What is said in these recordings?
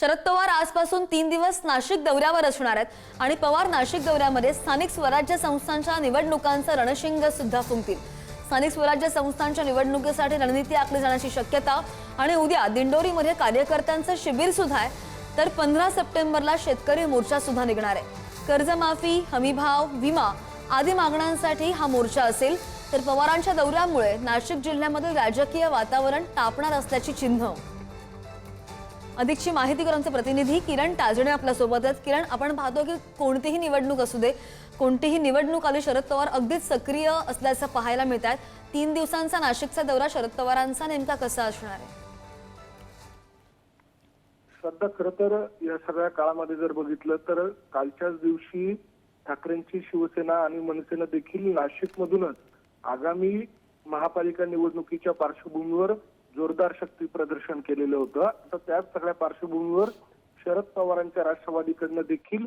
शरद पवार आजपासून तीन दिवस नाशिक दौऱ्यावर असणार आहेत. आणि पवार नाशिक दौऱ्यामध्ये स्थानिक स्वराज्य संस्थांच्या निवडणुकांचं रणशिंग सुद्धा फुंकतील. स्थानिक स्वराज्य संस्थांच्या निवडणुकीसाठी रणनीती आखली जाण्याची शक्यता आणि उद्या दिंडोरीमध्ये कार्यकर्त्यांचं शिबिर सुद्धा आहे. तर पंधरा सप्टेंबरला शेतकरी मोर्चा सुद्धा निघणार आहे. कर्जमाफी हमीभाव विमा आदी मागण्यांसाठी हा मोर्चा असेल. तर पवारांच्या दौऱ्यामुळे नाशिक जिल्ह्यामधील राजकीय वातावरण तापणार असल्याची चिन्ह. अधिकची माहिती करून आमचे प्रतिनिधी किरण टाजणे आपल्यासोबत आहेत. किरण आपण पाहतो की कोणतीही निवडणूक असू दे कोणतीही निवडणूक आली शरद पवार अगदीच सक्रिय असल्याचं पाहायला मिळत आहेत तीन दिवसांचा नाशिकचा दौरा शरद पवारांचा नेमका कसा असणार आहे? सध्या खर तर या सगळ्या काळामध्ये जर बघितलं तर कालच्याच दिवशी ठाकरेंची शिवसेना आणि मनसेनं देखील नाशिकमधूनच आगामी महापालिका निवडणुकीच्या पार्श्वभूमीवर जोरदार शक्ती प्रदर्शन केलेलं होतं. आता त्याच सगळ्या पार्श्वभूमीवर शरद पवारांच्या राष्ट्रवादीकडनं देखील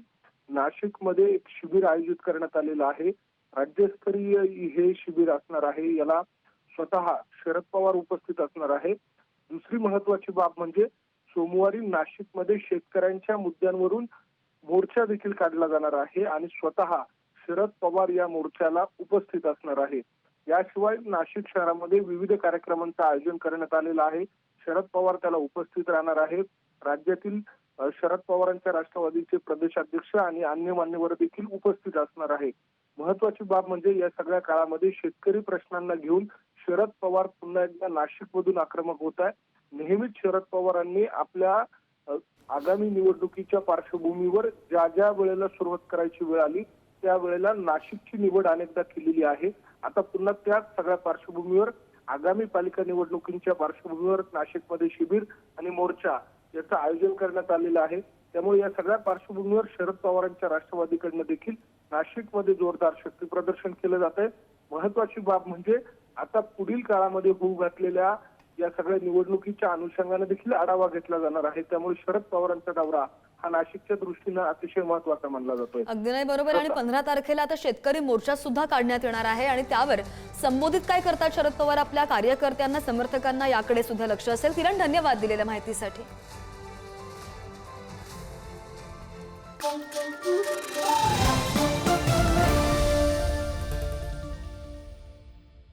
नाशिकमध्ये एक शिबिर आयोजित करण्यात आलेलं आहे. राज्यस्तरीय हे शिबिर असणार आहे. याला स्वतः शरद पवार उपस्थित असणार आहे. दुसरी महत्वाची बाब म्हणजे सोमवारी नाशिकमध्ये शेतकऱ्यांच्या मुद्द्यांवरून मोर्चा देखील काढला जाणार आहे आणि स्वतः शरद पवार या मोर्चाला उपस्थित असणार आहे. याशिवाय नाशिक शहरामध्ये विविध कार्यक्रमांचं आयोजन करण्यात आलेलं आहे. शरद पवार त्याला उपस्थित राहणार आहे राज्यातील शरद पवारांच्या राष्ट्रवादीचे प्रदेशाध्यक्ष आणि अन्य मान्यवर देखील उपस्थित असणार आहे महत्वाची बाब म्हणजे या सगळ्या काळामध्ये शेतकरी प्रश्नांना घेऊन शरद पवार पुन्हा एकदा नाशिकमधून आक्रमक होत आहे नेहमीच शरद पवारांनी आपल्या आगामी निवडणुकीच्या पार्श्वभूमीवर ज्या ज्या वेळेला सुरुवात करायची वेळ आली त्यावेळेला नाशिकची निवड अनेकदा केलेली आहे. आता पुन्हा त्याच सगळ्या पार्श्वभूमीवर आगामी पालिका निवडणुकींच्या पार्श्वभूमीवर नाशिकमध्ये शिबिर आणि मोर्चा याचं आयोजन करण्यात आलेलं आहे. त्यामुळे या सगळ्या पार्श्वभूमीवर शरद पवारांच्या राष्ट्रवादीकडनं देखील नाशिकमध्ये जोरदार शक्ती प्रदर्शन केलं जात आहे महत्वाची बाब म्हणजे आता पुढील काळामध्ये होऊ घातलेल्या या सगळ्या निवडणुकीच्या अनुषंगाने देखील आढावा घेतला जाणार आहे. त्यामुळे शरद पवारांचा दौरा हा नाशिकच्या दृष्टीनं अतिशय महत्त्वाचा मानला जातोय. अगदी नाही बरोबर. आणि पंधरा तारखेला आता शेतकरी मोर्चा सुद्धा काढण्यात येणार आहे आणि त्यावर संबोधित काय करतात शरद पवार आपल्या कार्यकर्त्यांना समर्थकांना याकडे सुद्धा लक्ष असेल. किरण धन्यवाद दिलेल्या माहितीसाठी.